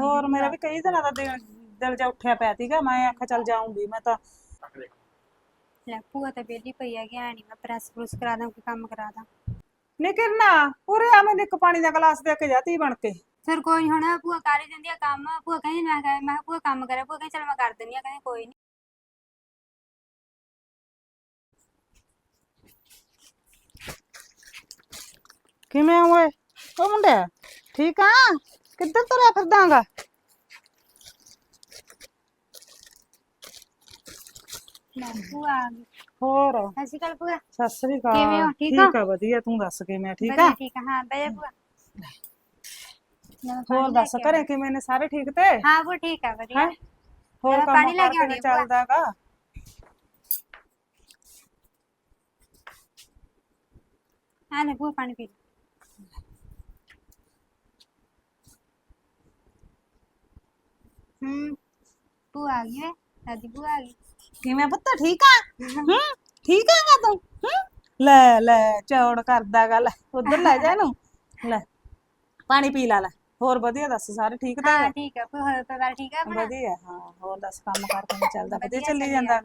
ਹੋਰ ਮੇਰਾ ਵੀ ਕਈ ਦਿਨਾਂ ਦਾ ਦਿਲ ਦਿਲ ਜਾ ਉੱਠਿਆ ਪਿਆ ਸੀਗਾ ਮੈਂ ਆਖਿਆ ਚੱਲ ਜਾਊਂਗੀ ਮੈਂ ਤਾਂ। ਲੈ ਭੂਆ ਤਾਂ ਵਿਹਲੀ ਪਈ ਹੈਗੀ ਐ ਨਹੀਂ ਮੈਂ ਪ੍ਰੈਸ ਪ੍ਰੂਸ ਕਰਾ ਦਾਂ ਕੋਈ ਕੰਮ ਕਰਾ ਦਾਂ। ਨੀ ਕਿਰਨਾ ਉਰੇ ਆ ਮੈਨੂੰ ਇੱਕ ਪਾਣੀ ਦਾ ਗਲਾਸ ਦੇ ਕੇ ਜਾਤੀ ਬਣ ਕੇ। ਫਿਰ ਕੋਈ ਨੀ ਹੁਣ ਭੂਆ ਕਰ ਹੀ ਦਿੰਦੀ ਆ ਕੰਮ ਭੂਆ ਕਹਿੰਦੀ ਮੈਂ ਕਿਹਾ ਮੈਂ ਕਿਹਾ ਭੂਆ ਕੰਮ ਕਰੇ ਭੂਆ ਕਹਿੰਦੀ ਚਲ ਮੈਂ ਕਰ ਦਿੰਦੀ ਆ ਕਹਿੰਦੀ ਕੋਈ ਨਹੀਂ ਕਿਵੇਂ ਆ ਓਏ? ਉਹ ਮੁੰਡਿਆ ਠੀਕ ਆ? ਕਿੱਧਰ ਤੁਰਿਆ ਫਿਰਦਾਗਾ ਲੈ ਭੂਆ ਆ ਗਈ ਹੋਰ ਸਤਿ ਸ਼੍ਰੀ ਅਕਾਲ ਭੂਆ ਸਤਿ ਸ੍ਰੀ ਅਕਾਲ ਕਿਵੇਂ ਹੋ? ਠੀਕ ਹੋ? ਠੀਕ ਆ ਵਧੀਆ ਤੂੰ ਦੱਸ ਕਿਵੇਂ ਆ ਠੀਕ ਵਧੀਆ ਆ ਠੀਕ ਆ ਹਾਂ ਬਈ ਭੂਆ ਲੈ ਮੈਂ ਹੋਰ ਪਾਣੀ ਲੈ ਦੱਸ ਕੇ ਘਰੇ ਕਿਵੇਂ ਨੇ ਸਾਰੇ ਠੀਕ ਤੇ ਆਉਣੀ। ਹਾਂ ਭੂਆ ਠੀਕ ਆ ਵਧੀਆ ਹੈ ਹੋਰ ਮੈਂ ਕੰਮ ਪਾਣੀ ਲੈ ਕਾਰ ਕੇ ਆਉਣੀ ਕਿਵੇਂ ਆ ਭੂਆ। ਚੱਲਦਾਗਾ ਹਾਂ ਲੈ ਭੂਆ ਪਾਣੀ ਪੀ ਲੈ ਹੂੰ ਭੂਆ ਆ ਗਈ ਵੇ ਦਾਦੀ ਭੂਆ ਆ ਗਈ। ਕਿਵੇਂ ਪੁੱਤ ਠੀਕ ਆ? ਹੂੰ ਠੀਕ ਆਗਾ ਤੂੰ? ਹੂੰ ਲੈ ਲੈ ਚੌੜ ਕਰਦਾ ਗੱਲ। ਉਧਰ ਲੈ ਜਾ ਇਹਨੂੰ। ਲੈ ਪਾਣੀ ਪੀ ਲਾ ਲੈ। ਹੋਰ ਵਧੀਆ ਦੱਸ ਸਾਰੇ ਠੀਕ ਤਾਂ ਹਾਂ ਠੀਕ ਆ ਹੋਰ ਪਰਿਵਾਰ ਠੀਕ ਆ ਆਪਣਾ? ਵਧੀਆ ਹਾਂ ਹੋਰ ਦੱਸ ਕੰਮ ਕਾਰ ਕਿਵੇਂ ਚੱਲਦਾ ਵਧੀਆ ਚੱਲੀ ਚੱਲੀ ਜਾਂਦਾ।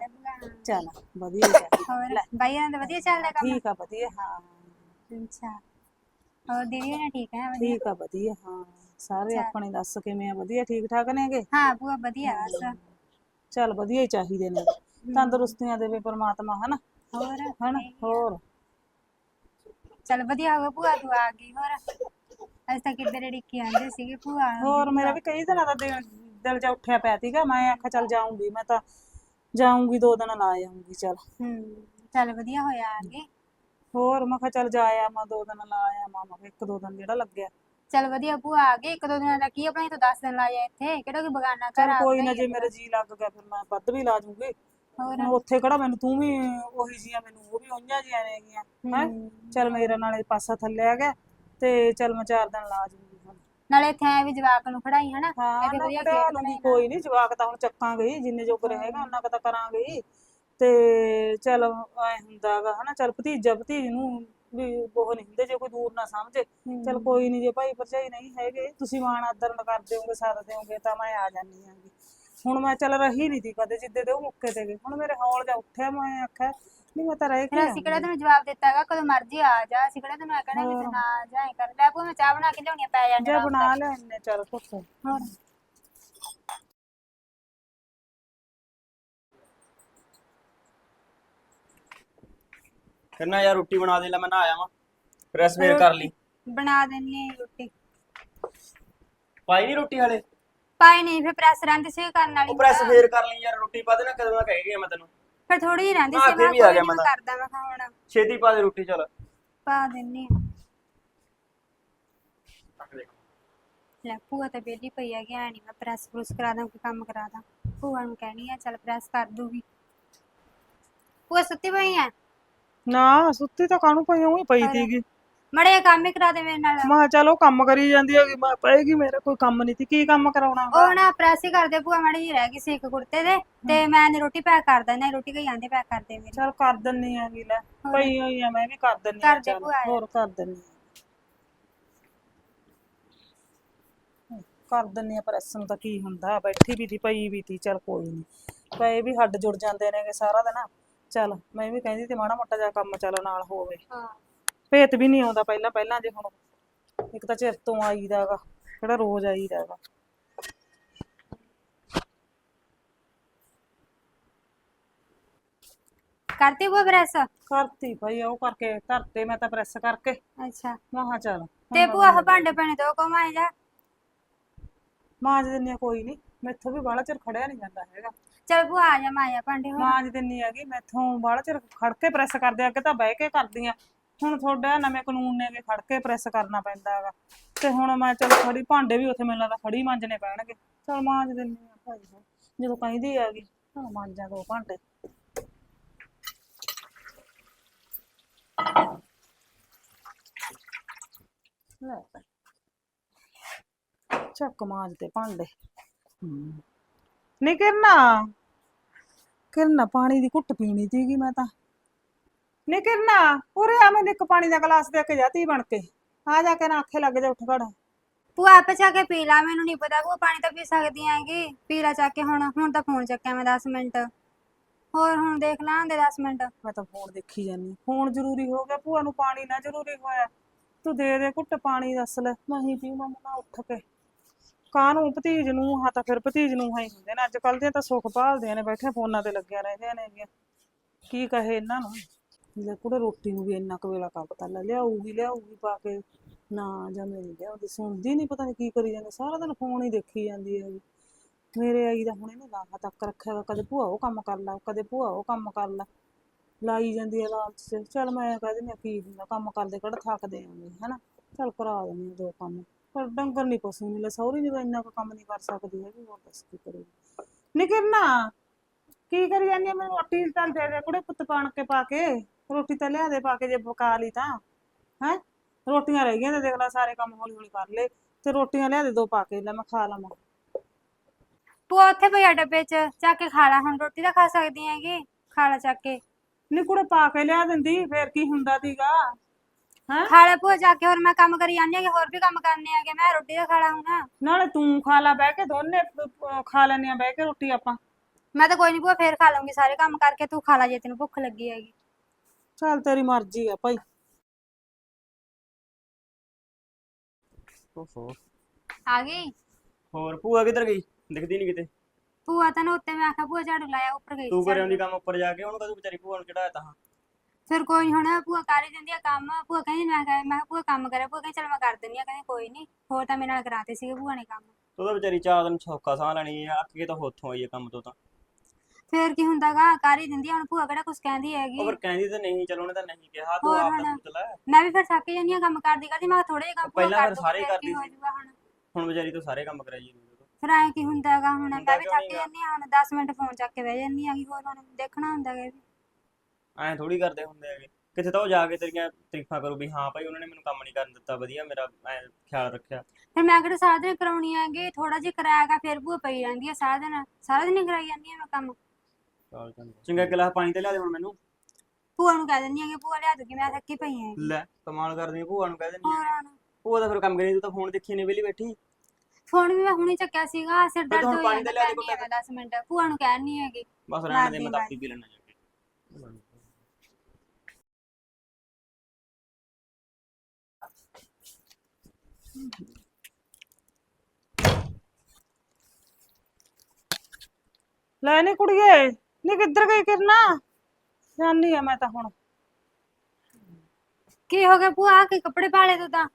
ਚੱਲ ਵਧੀਆ ਹੀ ਚਾਹੀਦਾ ਹੋਰ ਬਾਈਆਂ ਦਾ ਵਧੀਆ ਚੱਲਦਾ ਕੰਮ? ਠੀਕ ਆ ਵਧੀਆ ਹਾਂ। ਅੱਛਾ ਹੋਰ ਦੀਦੀ ਨੇ ਠੀਕ ਹੈ ਵਧੀਆ? ਠੀਕ ਆ ਵਧੀਆ ਹਾਂ। ਸਾਰੇ ਆਪਣੇ ਦੱਸ ਕਿਵੇਂ ਆ? ਵਧੀਆ ਠੀਕ ਠਾਕ ਨੇਗੇ? ਹਾਂ ਭੂਆ ਵਧੀਆ ਬਸ। ਚੱਲ ਵਧੀਆ ਹੀ ਚਾਹੀਦੇ ਨੇ। ਤੰਦਰੁਸਤੀਆਂ ਦੇਵੇ ਪ੍ਰਮਾਤਮਾ ਹਨਾ? ਹੋਰ? ਹਨਾ? ਹੋਰ? ਚੱਲ ਵਧੀਆ ਹੋ ਗਿਆ ਭੂਆ ਤੂੰ ਆ ਗਈ ਹੋਰ? ਅੱਜ ਤੱਕ ਕਿੱਧਰ ਡਿੱਕੀ ਆਂਦੇ ਸੀਗੇ ਭੂਆ ਹੋਰ ਮੇਰਾ ਵੀ ਕਈ ਦਿਨਾਂ ਦਾ ਦਿਲ ਦਿਲ ਜਾ ਉੱਠਿਆ ਪਿਆ ਸੀਗਾ ਮੈਂ ਆਖਿਆ ਚੱਲ ਜਾਊਂਗੀ ਮੈਂ ਤਾਂ ਜਾਊਂਗੀ ਦੋ ਦਿਨ ਲਾ ਆਊਂਗੀ ਚੱਲ। ਹੂੰ ਚੱਲ ਵਧੀਆ ਹੋਇਆ ਆ ਗਈ ਹੋਰ ਮੈਂ ਕਿਹਾ ਚੱਲ ਜਾ ਆ ਮੈਂ ਦੋ ਦਿਨ ਲਾ ਆ ਮੈਂ ਕਿਹਾ ਇੱਕ ਦੋ ਦਿਨ ਜਿਹੜਾ ਲੱਗਿਆ। ਚੱਲ ਵਧੀਆ ਭੂਆ ਆ ਗਈ ਇੱਕ ਦੋ ਦਿਨਾਂ ਦਾ ਕੀ ਆਪਣਾ ਤੋਂ 10 ਦਿਨ ਲਾਇਆ ਇੱਥੇ ਕਿਹੜਾ ਕੋਈ ਬਗਾਨਾ ਘਰ ਚੱਲ ਆ ਕੋਈ ਨਾ ਜੇ ਮੇਰਾ ਜੀ ਲੱਗ ਗਿਆ ਫਿਰ ਮੈਂ ਵੱਧ ਵੀ ਲਾ ਜੂੰਗੀ। ਹੋਰ? ਹੁਣ ਉੱਥੇ ਕਿਹੜਾ ਮੈਨੂੰ ਤੂੰ ਵੀ ਉਹੀ ਜੀਆਂ ਮੈਨੂੰ ਉਹ ਵੀ ਉਈਆਂ ਜੀਆਂ ਨੇਗੀਆਂ ਹੈ? ਹੂੰ। ਚੱਲ ਮੇਰੇ ਨਾਲੇ ਪਾਸਾ ਥੱਲੇ ਆ ਗਿਆ ਤੇ ਚੱਲ ਮੈਂ ਚਾਰ ਦਿਨ ਲਾ ਜੂੰਗੀ ਹੁਣ। ਨਾਲੇ ਇੱਥੇ ਐ ਵੀ ਜਵਾਕ ਨੂੰ ਖੜਾਈ ਹਨਾ? ਹਾਂ ਇਹਦੇ ਨਾ ਵਧੀਆ ਖੇਡ ਲੂੰਗੀ ਕੋਈ ਨਹੀਂ ਜਵਾਕ ਤਾਂ ਹੁਣ ਚੱਕਾਂਗੇ ਹੀ, ਜਿੰਨੇ ਜੋਗ ਰਹੇਗਾ ਉਹਨਾਂ ਕੁ ਤਾਂ ਕਰਾਂਗੇ ਹੀ। ਤੇ ਚੱਲ ਐ ਹੁੰਦਾਗਾ ਹਨਾ? ਚੱਲ ਭਤੀਜਾ ਭਤੀਜ ਨੂੰ ਵੀ ਉਹ ਨਹੀਂ ਹੁੰਦੇ ਜੇ ਕੋਈ ਦੂਰ ਨਾ ਸਮਝੇ। ਚੱਲ ਕੋਈ ਨਹੀਂ ਜੇ ਭਾਈ ਭਰਜਾਈ ਨਹੀਂ ਹੈਗੇ ਤੁਸੀਂ ਮਾਣ ਆਦਰ ਨਾ ਕਰ ਦਿਓਗੇ ਸਾਥ ਦਿਓਗੇ ਤਾਂ ਮੈਂ ਆ ਜਾਨੀ ਆਂਗੀ ਹੁਣ ਮੈਂ ਚੱਲ ਰਹੀ ਨਹੀਂ ਦੀ ਕਦੇ ਜਿੱਦੇ ਦੇ ਉਹ ਮੁੱਕੇ ਤੇ ਗਏ। ਹੁਣ ਮੇਰੇ ਹੌਲ ਜਾ ਉੱਠਿਆ ਮੈਂ ਆਖਿਆ ਨਹੀਂ ਮੈਂ ਤਾਂ ਰਹਿ ਕੇ ਫਿਰ ਅਸੀਂ ਕਿਹੜਾ ਤੈਨੂੰ ਜਵਾਬ ਦਿੱਤਾ ਹੈਗਾ ਕਦੋਂ ਮਰਜ਼ੀ ਆ ਜਾ। ਅਸੀਂ ਕਿਹੜਾ ਤੈਨੂੰ ਇਹ ਕਹਿਣਾ ਵੀ ਤੂੰ ਨਾ ਜਾਏ ਕਰ। ਲੈ ਭੂਆ ਮੈਂ ਚਾਹ ਬਣਾ ਕੇ ਲਿਆਉਣੀ ਆ ਪੈ ਜਾਂਦੇ ਜੇ ਬਣਾ ਲੈ ਇੰਨੇ ਚੱਲ ਪੁੱਤ। ਹੋਰ। ਕਹਿੰਦਾ ਯਾਰ ਰੋਟੀ ਬਣਾ ਦੇ ਲੈ ਮੈਂ ਨਾ ਆਇਆ ਵਾਂ ਪ੍ਰੈਸ ਫੇਰ ਕਰ ਲਈ। ਬਣਾ ਦਿੰਨੀ ਆ ਰੋਟੀ। ਪਾਈ ਨਹੀਂ ਰੋਟੀ ਹਲੇ? ਪਾਈ ਨਹੀਂ ਫਿਰ ਪ੍ਰੈਸ ਰਹਿੰਦੀ ਸੀ ਕਰਨ ਵਾਲੀ। ਉਹ ਪ੍ਰੈਸ ਫੇਰ ਕਰ ਲਈ ਯਾਰ ਰੋਟੀ ਪਾ ਦੇ ਨਾ ਕਦੋਂ ਦਾ ਕਹਿ ਗਿਆ ਮੈਂ ਤੈਨੂੰ। ਫਿਰ ਥੋੜੀ ਜਿਹੀ ਰਹਿੰਦੀ ਸੀ ਮੈਂ ਵੀ ਆ ਕੋਈ ਗਿਆ ਨੀ ਮੈਂ ਮੈਂ ਤਾਂ। ਕਰਦਾ ਮੈਂ ਕਿਹਾ ਹੁਣ। ਛੇਤੀ ਪਾ ਦੇ ਰੋਟੀ ਚੱਲ। ਪਾ ਦਿੰਨੀ ਆ। ਲੈ ਭੂਆ ਤਾਂ ਵਿਹਲੀ ਪਈ ਹੈਗੀ ਐ ਨਹੀਂ ਮੈਂ ਪ੍ਰੈਸ ਪ੍ਰੂਸ ਕਰਾ ਦਾਂ ਕੋਈ ਕੰਮ ਕਰਾ ਦਾਂ। ਭੂਆ ਨੂੰ ਕਹਿਣੀ ਆ ਚੱਲ ਪ੍ਰੈਸ ਕਰ ਦੂਗੀ। ਭੂਆ ਸੁੱਤੀ ਪਈ ਆ ਨਾ ਸੁੱਤੀ ਤਾਂ ਕਾਹਨੂੰ ਪਈ ਉਹੀ ਪਈ ਸੀਗੀ। ਮੜੇ ਕੰਮ ਹੀ ਕਰਾ ਦੇ ਮੇਰੇ ਨਾਲ। ਮੈਂ ਕਿਹਾ ਚੱਲ ਉਹ ਕੰਮ ਕਰੀ ਜਾਂਦੀ ਹੈਗੀ ਮੈਂ ਪਏਗੀ ਮੇਰਾ ਕੋਈ ਕੰਮ ਨਹੀਂ ਸੀ ਕੀ ਕੰਮ ਕਰਾਉਣਾ ਉਹ ਨਾ ਪ੍ਰੈਸ ਹੀ ਕਰਦੇ ਭੂਆ ਮੜੀ ਜਿਹੀ ਰਹਿ ਗਈ ਸੀ ਇੱਕ ਕੁੜਤੇ ਦੇ ਤੇ ਮੈਂ ਨੇ ਰੋਟੀ ਪੈਕ ਕਰ ਦਿੰਦਾ ਰੋਟੀ ਕਈ ਆਂਦੇ ਪੈਕ ਕਰਦੇ ਮੇਰੇ। ਚੱਲ ਕਰ ਦਿੰਨੀ ਆ ਲੈ ਪਈ ਹੋਈ ਆ ਮੈਂ ਵੀ ਕਰ ਦਿੰਨੀ ਆ ਕਰ ਦੇ ਚੱਲ ਭੂਆ। ਹੋਰ ਕਰ ਦਿੰਨੀ ਆ। ਕਰ ਦਿੰਨੀ ਆ ਪ੍ਰੈਸ ਨੂੰ ਤਾਂ ਕੀ ਹੁੰਦਾ ਬੈਠੀ ਵੀ ਤੀ ਪਈ ਵੀ ਤੀ ਚੱਲ ਕੋਈ ਨਹੀਂ ਪਏ ਵੀ ਹੱਡ ਜੁੜ ਜਾਂਦੇ ਨੇਗੇ ਸਾਰਾ ਦਿਨ। ਚੱਲ ਮੈਂ ਵੀ ਕਹਿੰਦੀ ਤੇ ਮਾੜਾ ਮੋਟਾ ਜਿਹਾ ਕੰਮ ਚੱਲ ਨਾਲ ਹੋਵੇ। ਹਾਂ। ਭੇਤ ਵੀ ਨਹੀਂ ਆਉਂਦਾ ਪਹਿਲਾਂ ਪਹਿਲਾਂ ਜੇ ਹੁਣ ਇੱਕ ਤਾਂ ਚਿਰ ਤੋਂ ਆਈਦਾਗਾ ਕਿਹੜਾ ਰੋਜ਼ ਆਈਦਾਗਾ ਕਰਤੀ ਭੂਆ ਪ੍ਰੈਸ? ਕਰਤੀ ਭਾਈ ਉਹ ਕਰਕੇ ਧਰਤੇ ਮੈਂ ਤਾਂ ਪ੍ਰੈਸ ਕਰਕੇ। ਅੱਛਾ। ਮਹਾ ਚੱਲ ਤੇ ਭੂਆ ਆਹ ਭਾਂਡੇ ਭੈਣੇ ਦੋ ਕਮਾਏ ਜਾ। ਮਾਂਜ ਦਿੰਨੀ ਆ ਕੋਈ ਨਹੀਂ ਮੈਥੋਂ ਵੀ ਬਾਹਲਾ ਚਿਰ ਖੜਿਆ ਨਹੀਂ ਜਾਂਦਾ ਹੈਗਾ। ਚਲ ਭੂਆ ਆ ਜਾ ਮਾਇਆ ਭਾਂਡੇ ਹੋਰ ਮਾਂਜ ਦਿੰਨੀ ਹੈਗੀ, ਮੈਥੋਂ ਬਾਹਲਾ ਚਿਰ ਖੜ ਕੇ ਪ੍ਰੈਸ ਕਰਦੇ ਅੱਗੇ ਤਾਂ ਬਹਿ ਕੇ ਕਰਦੀਆਂ। ਹੁਣ ਤੁਹਾਡਾ ਨਵੇਂ ਕਾਨੂੰਨ ਨੇਗੇ ਖੜ ਕੇ ਪ੍ਰੈਸ ਕਰਨਾ ਪੈਂਦਾ ਹੈਗਾ। ਤੇ ਹੁਣ ਮੈਂ ਚਲ ਖੜੀ, ਭਾਂਡੇ ਵੀ ਉੱਥੇ ਮੈਨੂੰ ਲੱਗਦਾ ਖੜੀ ਮਾਂਜਣੇ ਪੈਣਗੇ। ਚਲ ਮਾਂਜ ਦਿੰਨੀ ਆ ਭਾਈ ਹੁਣ। ਜਦੋਂ ਕਹਿੰਦੀ ਹੈਗੀ ਤਾਂ ਮਾਂਜਾਂ ਦੋ ਭਾਂਡੇ। ਲੈ ਭਾਈ। ਚੱਕ ਮਾਂਜ ਤੇ ਭਾਂਡੇ। ਨਹੀਂ ਕਿਰਨਾ? ਕਿਰਨਾ ਪਾਣੀ ਦੀ ਘੁੱਟ ਪੀਣੀ ਸੀਗੀ ਮੈਂ ਤਾਂ। ਨਹੀਂ ਕਿਰਨਾ ਉਰੇ ਆ ਮੈਨੂੰ ਇੱਕ ਪਾਣੀ ਦਾ ਗਲਾਸ ਦੇ ਕੇ ਜਾਤੀ ਬਣ ਕੇ। ਆ ਜਾ ਕੇ ਨਾ ਆਖੇ ਲੱਗ ਜਾ ਉੱਠ ਖੜ। ਭੂਆ ਆਪੇ ਚੱਕ ਕੇ ਪੀ ਲਾ ਮੈਨੂੰ ਨਹੀਂ ਪਤਾ ਭੂਆ ਪਾਣੀ ਤਾਂ ਪੀ ਸਕਦੀ ਹੈਗੀ ਪੀ ਲਾ ਚੱਕ ਕੇ ਹੁਣ ਹੁਣ ਤਾਂ ਫੋਨ ਚੱਕਿਆ ਮੈਂ 10 ਮਿੰਟ। ਹੋਰ ਹੁਣ ਦੇਖ ਲਾਂਦੇ 10 ਮਿੰਟ। ਮੈਂ ਤਾਂ ਫੋਨ ਦੇਖੀ ਜਾਨੀ ਫੋਨ ਜ਼ਰੂਰੀ ਹੋ ਗਿਆ ਭੂਆ ਨੂੰ ਪਾਣੀ ਨਾ ਜ਼ਰੂਰੀ ਹੋਇਆ। ਤੂੰ ਦੇ ਦੇ ਘੁੱਟ ਪਾਣੀ ਦੱਸ ਲੈ। ਮੈਂ ਹੀ ਪੀਵਾਂ ਮੈਂ ਉੱਠ ਕੇ। ਕਾਹਨੂੰ? ਭਤੀਜ ਨੂੰ ਹਾਂ ਤਾਂ ਫਿਰ ਭਤੀਜ ਨੂੰ ਹੀ ਹੁੰਦੇ ਨੇ। ਅੱਜ ਕੱਲ ਦੀਆਂ ਤਾਂ ਸੁੱਖ ਭਾਲਦੀਆਂ ਨੇ, ਬੈਠੇ ਫੋਨਾਂ ਤੇ ਲੱਗਿਆ ਰਹਿੰਦੀਆਂ ਨੇ ਕੀ ਕਹੇ ਇਹਨਾਂ ਨੂੰ? ਲੈ ਕੁੜੇ, ਰੋਟੀ ਨੂੰ ਵੀ ਇੰਨਾ ਕੁ ਵੇਲਾ ਕਰ ਪਤਾ ਲੈ ਲਿਆਊਗੀ ਲਿਆਊਗੀ ਪਾ ਕੇ। ਨਾ ਜਾਂ ਮੇਰੀ ਲਿਆਉਂਦੀ ਸੁਣਦੀ ਨਹੀਂ ਪਤਾ ਨਹੀਂ ਕੀ ਕਰੀ ਜਾਂਦੀ, ਸਾਰਾ ਦਿਨ ਫੋਨ ਹੀ ਦੇਖੀ ਜਾਂਦੀ ਹੈਗੀ। ਮੇਰੇ ਆਈ ਦਾ ਹੁਣ ਇਹਨੇ ਲਾਹਾ ਤੱਕ ਰੱਖਿਆ ਵਾ, ਕਦੇ ਭੂਆ ਉਹ ਕੰਮ ਕਰ ਲਾ, ਕਦੇ ਭੂਆ ਉਹ ਕੰਮ ਕਰ ਲਾ। ਲਾਈ ਜਾਂਦੀ ਹੈ ਲਾਲਚ ਚੱਲ ਮੈਂ ਕਹਿ ਦਿੰਦੀ ਆ, ਕੀ ਹੁੰਦਾ, ਕੰਮ ਕਰਦੇ ਕਿਹੜਾ ਥੱਕਦੇ ਆਂਗੇ ਹਨਾ? ਚੱਲ ਕਰਾ ਦਿੰਦੀ ਹਾਂ ਦੋ ਕੰਮ। ਪਰ ਡੰਗਰ ਨਹੀਂ ਪਸ਼ੂ ਨਹੀਂ ਲੈ ਸਹੁਰੀ ਨਹੀਂ ਇੰਨਾ ਕੁ ਕੰਮ ਨਹੀਂ ਕਰ ਸਕਦੀ ਹੈਗੀ ਹੋਰ ਦੱਸ ਕੀ ਕਰੇਗੀ ਨੀ ਕਿਰਨਾ ਕੀ ਕਰੀ ਜਾਂਦੀ ਆ ਮੈਨੂੰ ਰੋਟੀ ਤਾਂ ਦੇ ਦੇ ਕੁੜੇ ਪੁੱਤ ਪਾਣ ਕੇ ਪਾ ਕੇ ਰੋਟੀ ਤਾਂ ਲਿਆ ਦੇ ਪਾ ਕੇ ਜੇ ਪਕਾ ਲਈ ਤਾਂ ਹੈ? ਰੋਟੀਆਂ ਰਹਿ ਗਈਆਂ ਤੇ ਦੇਖ ਲੈ ਸਾਰੇ ਕੰਮ ਹੌਲੀ ਹੌਲੀ ਕਰ ਲਏ ਤੇ ਰੋਟੀਆਂ ਲਿਆ ਦੇ ਦੋ ਪਾ ਕੇ ਲੈ ਮੈਂ ਖਾ ਲਵਾਂ। ਭੂਆ ਉੱਥੇ ਪਈ ਆ ਡੱਬੇ 'ਚ ਚੱਕ ਕੇ ਖਾ ਲਾ ਹੁਣ ਰੋਟੀ ਤਾਂ ਖਾ ਸਕਦੀ ਹੈਗੀ ਖਾ ਲਾ ਚੱਕ ਕੇ। ਨੀ ਕੁੜੇ ਪਾ ਕੇ ਲਿਆ ਦਿੰਦੀ ਫੇਰ ਕੀ ਹੁੰਦਾ ਸੀਗਾ ਹੈਂ? ਖਾ ਲੈ ਭੂਆ ਜਾ ਕੇ ਹੋਰ ਮੈਂ ਕੰਮ ਕਰੀ ਜਾਂਦੀ ਹੈਗੀ ਹੋਰ ਵੀ ਕੰਮ ਕਰਨੇ ਹੈਗੇ ਮੈਂ ਰੋਟੀ ਤਾਂ ਖਾ ਲਾ ਹੁਣ। ਨਾਲੇ ਤੂੰ ਖਾ ਲਾ ਬਹਿ ਕੇ ਦੋਨੇ ਖਾ ਲੈਨੇ ਆ ਬਹਿ ਕੇ ਰੋਟੀ ਆਪਾਂ। ਮੈਂ ਤਾਂ ਕੋਈ ਨਹੀਂ ਭੂਆ ਫੇਰ ਖਾ ਲਵਾਂਗੀ ਸਾਰੇ ਕੰਮ ਕਰਕੇ ਤੂੰ ਖਾ ਲਾ ਜੇ ਤੈਨੂੰ ਭੁੱਖ ਲੱਗੀ ਹੈਗੀ। ਚੱਲ ਤੇਰੀ ਮਰਜ਼ੀ ਆ ਭਾਈ। ਓਹੋ। ਆ ਗਈ? ਹੋਰ ਭੂਆ ਕਿੱਧਰ ਗਈ? ਦਿਖਦੀ ਨਹੀਂ ਕਿਤੇ। ਭੂਆ ਤਾਂ ਨਾ ਉੱਤੇ ਮੈਂ ਆਖਿਆ ਭੂਆ ਝਾੜੂ ਲਾਇਆ ਉੱਪਰ ਗਈ ਤੂੰ ਸੀ ਕੰਮ ਉੱਪਰ ਜਾ ਕੇ ਉਹਨੂੰ ਕਦੋਂ ਵਿਚਾਰੀ ਭੂਆ ਨੂੰ ਚੜਾਇਆ ਤਾਂ ਫਿਰ ਕੋਈ ਨੀ ਹੁਣ ਭੂਆ ਕਰ ਹੀ ਦਿੰਦੀ ਆ ਕੰਮ ਭੂਆ ਕਹਿੰਦੀ ਮੈਂ ਕਿਹਾ ਮੈਂ ਕਿਹਾ ਭੂਆ ਕੰਮ ਕਰਿਆ ਭੂਆ ਕਹਿੰਦੀ ਚਲ ਮੈਂ ਕਰ ਦਿੰਦੀ ਆ ਕਹਿੰਦੀ ਕੋਈ ਨਹੀਂ ਹੋਰ ਤਾਂ ਮੇਰੇ ਨਾਲ ਕਰਾਤੇ ਸੀਗੇ ਭੂਆ ਨੇ ਕੰਮ ਉਹਦਾ ਵਿਚਾਰੀ ਚਾਰ ਦਿਨ ਸੌਖਾ ਸਾਹ ਲੈਣੀ ਆ ਅੱਕ ਕੇ ਤਾਂ ਉੱਥੋਂ ਆਈ ਆ ਕੰਮ ਤੋਂ ਤਾਂ ਫੇਰ ਕੀ ਹੁੰਦਾਗਾ ਕਰ ਹੀ ਦਿੰਦੀ ਆ ਹੁਣ ਭੂਆ ਕਿਹੜਾ ਕੁਝ ਕਹਿੰਦੀ ਹੈਗੀ ਉਹ ਫਿਰ ਕਹਿੰਦੀ ਤਾਂ ਨਹੀਂ ਚਲ ਉਹਨੇ ਤਾਂ ਨਹੀਂ ਕਿਹਾ ਤੂੰ ਹੋਰ ਆਪ ਹੁਣ? ਤਾਂ ਸੋਚ ਲੈ ਮੈਂ ਵੀ ਫਿਰ ਥੱਕ ਜਾਂਦੀ ਆ ਕੰਮ ਕਰਦੀ ਕਰਦੀ ਮੈਂ ਥੋੜੇ ਜਿਹਾ ਕੰਮ ਭੂਆ ਪਹਿਲਾਂ ਕਰ ਫਿਰ ਦੂੰਗੀ, ਸਾਰੇ ਫੇਰ ਕਰਦੀ ਕੀ ਹੋ ਸੀ। ਜਾਊਗਾ ਹੁਣ ਹੁਣ ਵਿਚਾਰੀ ਤੋਂ ਸਾਰੇ ਕੰਮ ਕਰਾਈ ਜਾਂਦੀ ਉਹ ਫਿਰ ਐ ਕੀ ਹੁੰਦਾਗਾ ਹੁਣ ਹੁੰਦਾ ਮੈਂ ਵੀ ਕਿਉਂ ਥੱਕ ਨੀਗਾ? ਜਾਂਦੀ ਆ ਹੁਣ 10 ਮਿੰਟ ਫੋਨ ਚੱਕ ਕੇ ਬਹਿ ਜਾਂਦੀ ਆਗੀ ਹੋਰ ਹੁਣ ਦੇਖਣਾ ਹੁੰਦਾਗਾ ਇਹ ਵੀ ਐਂ ਥੋੜੀ ਕਰਦੇ ਹੁੰਦੇ ਹੈਗੇ। ਕਿਤੇ ਤਾਂ ਉਹ ਜਾ ਕੇ ਤੇਰੀਆਂ ਤਾਰੀਫਾਂ ਕਰੂ ਵੀ ਹਾਂ ਭਾਈ ਉਹਨਾਂ ਨੇ ਮੈਨੂੰ ਕੰਮ ਨਹੀਂ ਕਰਨ ਦਿੱਤਾ ਵਧੀਆ ਮੇਰਾ ਐਂ ਖਿਆਲ ਰੱਖਿਆ। ਫਿਰ ਮੈਂ ਕਿਹੜਾ ਸਾਰਾ ਦਿਨ ਕਰਾਉਣੀ ਹੈਗੀ ਥੋੜਾ ਜਿਹਾ ਕਰਾਇਆਗਾ ਫਿਰ ਭੂਆ ਪਈ ਰਹਿੰਦੀ ਆ ਸਾਰਾ ਦਿਨ ਸਾਰਾ ਦਿਨ ਹੀ ਕਰਾਈ ਜਾਂਦੀ ਆ ਮੈਂ ਕੰਮ। ਚੱਲ ਚੰਗਾ। ਚੰਗਾ ਗਿਲਾਸ ਪਾਣੀ ਤੇ ਲਿਆ ਦੇ ਹੁਣ ਮੈਨੂੰ। ਭੂਆ ਨੂੰ ਕਹਿ ਦਿੰਦੀ ਆ ਕਿ ਭੂਆ ਲਿਆ ਦੂਗੀ ਮੈਂ ਥੱਕੀ ਪਈ ਆਂ ਲੈ ਕਮਾਲ ਕਰਦੀ ਆ ਭੂਆ ਨੂੰ ਕਹਿ ਦਿੰਦੀ ਹੋਰ ਆ ਹੁਣ ਭੂਆ ਤਾਂ ਫਿਰ ਕੰਮ ਕਰੀ ਤੂੰ ਤਾਂ ਫੋਨ ਦੇਖੀ ਨੇ ਵਿਹਲੀ ਬੈਠੀ। ਫੋਨ ਵੀ ਮੈਂ ਹੁਣੇ ਚੱਕਿਆ ਸੀਗਾ ਸਿਰ ਦਰਦ ਹੁਣ ਹੋਈ ਪਾਣੀ ਜਾਂਦਾ ਤਾਂ ਲਿਆ ਦੇ। ਮੈਂ 10 ਮਿੰਟ। ਭੂਆ ਨੂੰ ਕਹਿਣੀ ਹੈਗੀ। ਬਸ ਰਹਿਣ ਦੇ ਮੈਂ ਤਾਂ ਆਪੀ ਪੀ ਲੈਣਾ ਜਾ ਕੇ। ਲੈ ਨੀ ਕੁੜੀਏ ਨੀ ਕਿੱਧਰ ਗਈ ਕਿਰਨਾ? ਜਾਨੀ ਆ ਮੈਂ ਤਾਂ ਹੁਣ। ਕੀ ਹੋ ਗਿਆ ਭੂਆ? ਕਿ ਕੱਪੜੇ ਪਾਲੇ ਤੂੰ ਤਾਂ?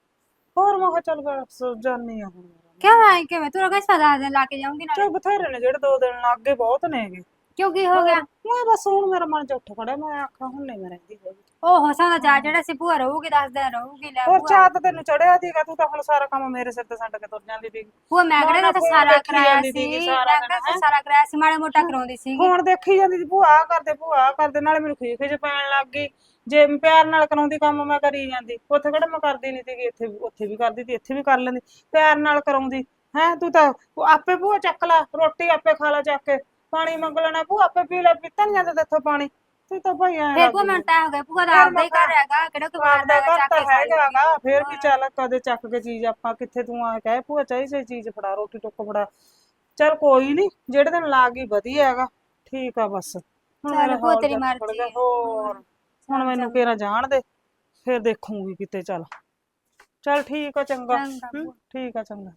ਹੋਰ ਮੈਂ ਕਿਹਾ ਚੱਲ ਬਸ ਜਾਨੀ ਆ ਹੁਣ। ਕਿਉਂ ਆਈ? ਕਿਵੇਂ? ਤੂੰ ਰਗਾ ਸਦਾ ਦਿਨ ਲਾ ਕੇ ਜਾਊਂਗੀ ਨਾਲ। ਚਲ ਬਥੇਰੇ ਨੇ ਜਿਹੜੇ ਦੋ ਦਿਨ ਲੱਗੇ ਬਹੁਤ ਨੇਗੇ। ਕਿਉਂ ਕੀ ਹੋ ਗਿਆ। ਮੈਂ ਬਸ ਹੁਣ ਮੇਰਾ ਮਨ ਚ ਉੱਠ ਖੜਿਆ ਮੈਂ ਆਖਾਂ ਹੁਣ ਨਹੀਂ ਮੈਂ ਰਹਿੰਦੀ ਹੈਗੀ ਉਹ ਹਸਾਂ ਦਾ ਜਾ ਜਿਹੜਾ ਸੀ ਭੂਆ ਰਹੂਗੀ ਦੱਸ ਦਿਨ ਰਹੂਗੀ ਲੈ ਹੋਰ ਭੂਆ। ਚਾਹ ਤਾਂ ਤੈਨੂੰ ਚੜਿਆ ਸੀਗਾ ਤੂੰ ਤਾਂ ਹੁਣ ਸਾਰਾ ਕੰਮ ਮੇਰੇ ਸਿਰ ਤੇ ਛੱਡ ਕੇ ਤੁਰ ਜਾਂਦੀ ਸੀ ਭੂਆ ਮੈਂ ਕਿਹੜਾ ਨਾ ਤਾਂ ਫੋਨ ਸਾਰਾ ਦੇਖੀ ਕਰਾਇਆ ਜਾਂਦੀ ਸੀ ਸੀਗੀ ਮੈਂ ਕਿਹੜਾ ਦਿਨ, ਹੈਂ? ਸਾਰਾ ਕਰਾਇਆ ਸੀ ਮਾੜਾ ਮੋਟਾ ਕਰਾਉਂਦੀ ਸੀਗੀ। ਹੁਣ ਦੇਖੀ ਜਾਂਦੀ ਸੀ ਭੂਆ ਆਹ ਕਰਦੇ ਭੂਆ ਆਹ ਕਰਦੇ ਨਾਲੇ ਮੈਨੂੰ ਖੀਜ ਖਿਜ ਪੈਣ ਲੱਗ ਗਈ। ਜੇ ਮੈਂ ਪਿਆਰ ਨਾਲ ਕਰਾਉਂਦੀ ਕੰਮ ਮੈਂ ਕਰੀ ਜਾਂਦੀ ਉੱਥੇ ਕਿਹੜਾ ਮੈਂ ਕਰਦੀ ਨਹੀਂ ਸੀਗੀ ਇੱਥੇ ਉੱਥੇ ਵੀ ਕਰਦੀ ਸੀ ਇੱਥੇ ਵੀ ਕਰ ਲੈਂਦੀ। ਪਿਆਰ ਨਾਲ ਕਰਾਉਂਦੀ ਹੈ ਤੂੰ ਤਾਂ ਉਹ ਆਪੇ ਭੂਆ ਚੱਕ ਲੈ ਰੋਟੀ ਆਪੇ ਖਾ ਲੈ ਚੱਕ ਕੇ। ਪਾਣੀ ਮੰਗ ਲੈਣਾ ਭੂਆ ਆਪੇ ਪੀ ਲੈ ਪੀਤਾ ਨਹੀਂ ਜਾਂਦਾ ਤੇਥੋਂ ਪਾਣੀ। ਤੂੰ ਤਾਂ ਭਾਈ ਐਂ ਫਿਰ ਮੈਨੂੰ ਤਾਂ ਹੋ ਗਿਆ ਭੂਆ ਦਾ ਆਪਦਾ ਹੀ ਘਰ ਹੈਗਾ ਕਿਹੜਾ ਆਪਦਾ ਦਾ ਘਰ ਚੱਕ ਤਾਂ ਕੇ ਹੈਗਾ ਫੇਰ ਵੀ ਚੱਲ ਕਦੇ ਚੱਕ ਕੇ ਚੀਜ਼ ਆਪਾਂ ਕਿੱਥੇ ਤੂੰ ਆ ਕਹੇ ਭੂਆ ਚਾਹੀ ਚਾਹੀ ਚੀਜ਼ ਫੜਾ ਰੋਟੀ ਟੁੱਕ ਫੜਾ। ਚੱਲ ਕੋਈ ਨਹੀਂ ਜਿਹੜੇ ਦਿਨ ਲਾ ਗਈ ਵਧੀਆ ਹੈਗਾ ਠੀਕ ਆ ਬਸ। ਹੁਣ ਚੱਲ ਮੇਰਾ ਭੂਆ ਹੌਲ ਤੇਰੀ ਜਿਹਾ ਮਰਜ਼ੀ। ਹੋਰ ਹੁਣ ਮੈਨੂੰ ਕਿਹੜਾ ਜਾਣ ਦੇ ਫੇਰ ਦੇਖੂਗੀ ਕਿਤੇ ਚੱਲ। ਚੱਲ ਠੀਕ ਆ ਚੰਗਾ। ਚੰਗਾ ਹਮ, ਠੀਕ ਆ ਚੰਗਾ।